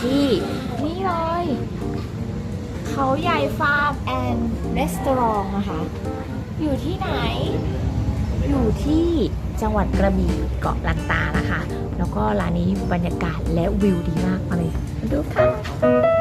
ที่นี่เลย เขาใหญ่ฟาร์มแอนด์รีสตอรองนะคะ อยู่ที่ไหน อยู่ที่จังหวัดกระบี่เกาะลันตานะคะ แล้วก็ร้านนี้บรรยากาศและวิวดีมากมาเลยดูค่ะ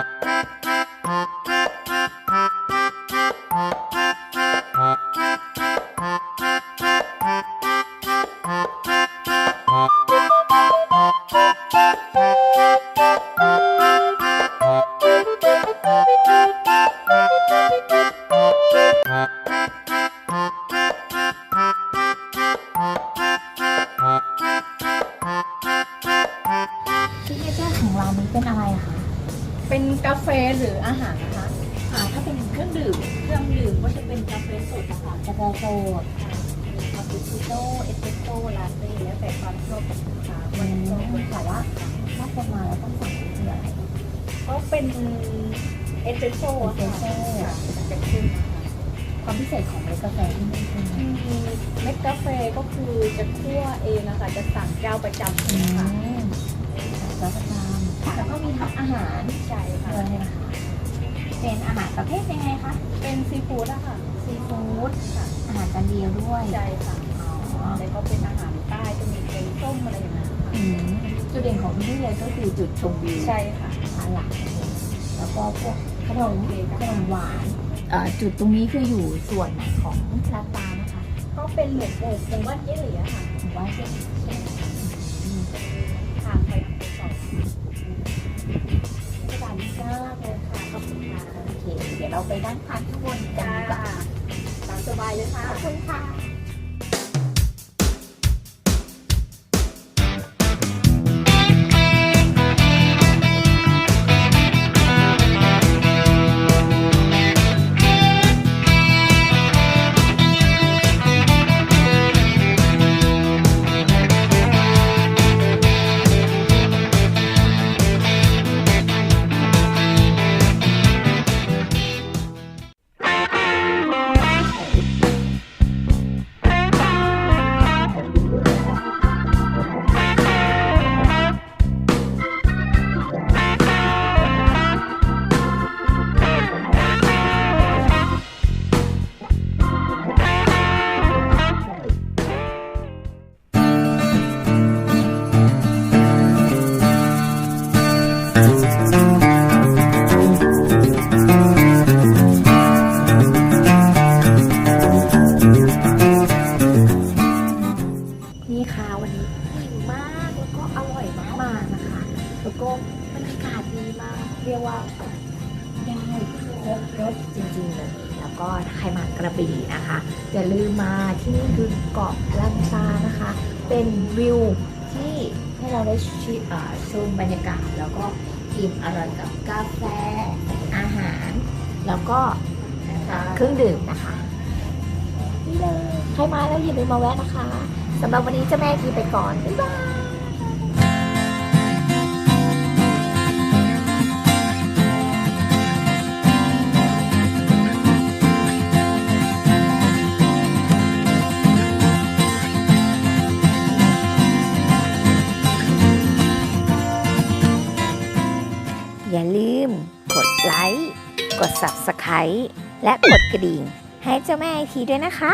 Uh-huh. าแฟหรืออาหารนะคะอ่าถ้าเป็นเครื่องดื่ม เครื่องดื่มก็จะเป็นกาแฟสดนะคะกาแฟโซดคาปูชิโน่เอสเปรสโซ่ลาเต้แล้วแต่ความชอบของลูกค้าอืวันนี้มแต่ว่าถ้าคนมาแล้วต้องสั่งเป็นอะไรก็เป็นเอสเปรสโซ่อะค่ะเอสเปรสโซ่ค่ะจะเป็นขึ้นนะคะความพิเศษของเมล็ดกาแฟที่นี่คืออืมเม็ดกาแฟก็คือจะคั่วเองนะคะจะสั่งเจ้าประจำอืนะคะ อาหารใช่ค่ะเลยนะคะเป็นอาหารประเภทยังไงคะ เป็นซีฟู้ดอะค่ะ ซีฟู้ดค่ะ อาหารจานเดียวด้วยใช่ค่ะอ๋อแล้วก็เป็นอาหารใต้จะมีแกงส้มอะไรอย่างเงี้ยค่ะอืมจุดเด่นของที่นี่เลยก็คือจุดชมวิวใช่ค่ะร้านหลักแล้วก็พวกขนมขนมหวานเอ่อจุดตรงนี้คืออยู่ส่วนไหนของลาดตานะคะ ก็เป็นหมูหมูหมูบ้านเจ๊หลี่อะค่ะหมู่บ้านเจ๊ใช่ค่ะานที่น่ารักเลยค่ะขอบคุณค่ะโอเค เดี๋ยวเราไปนั่งทานข้างบนกันจ้าดีกว่าตามสบายเลยค่ะขอบคุณค่ะ ก็บรรยากาศดีมาก เรียกว่าได้ครบรสจริงๆเลยแล้วก็ถ้าใครมากระบี่นะคะ อย่าลืมมาที่นี่คือเกาะลันตานะคะ เป็นวิวที่ให้เราได้ชชมบรรยากาศ แล้วก็อิ่มอร่อยกับกาแฟ อาหาร แล้วก็เครื่องดื่มนะคะนี่เลยใครมาแล้วอย่าลืมมาแวะนะคะสำหรับวันนี้เจ้าแม่ทีไปก่อน บ๊ายบาย อย่าลืม กดไลค์ กด Subscribe และกดกระดิ่ง ให้เจ้าแม่ไอทีด้วยนะคะ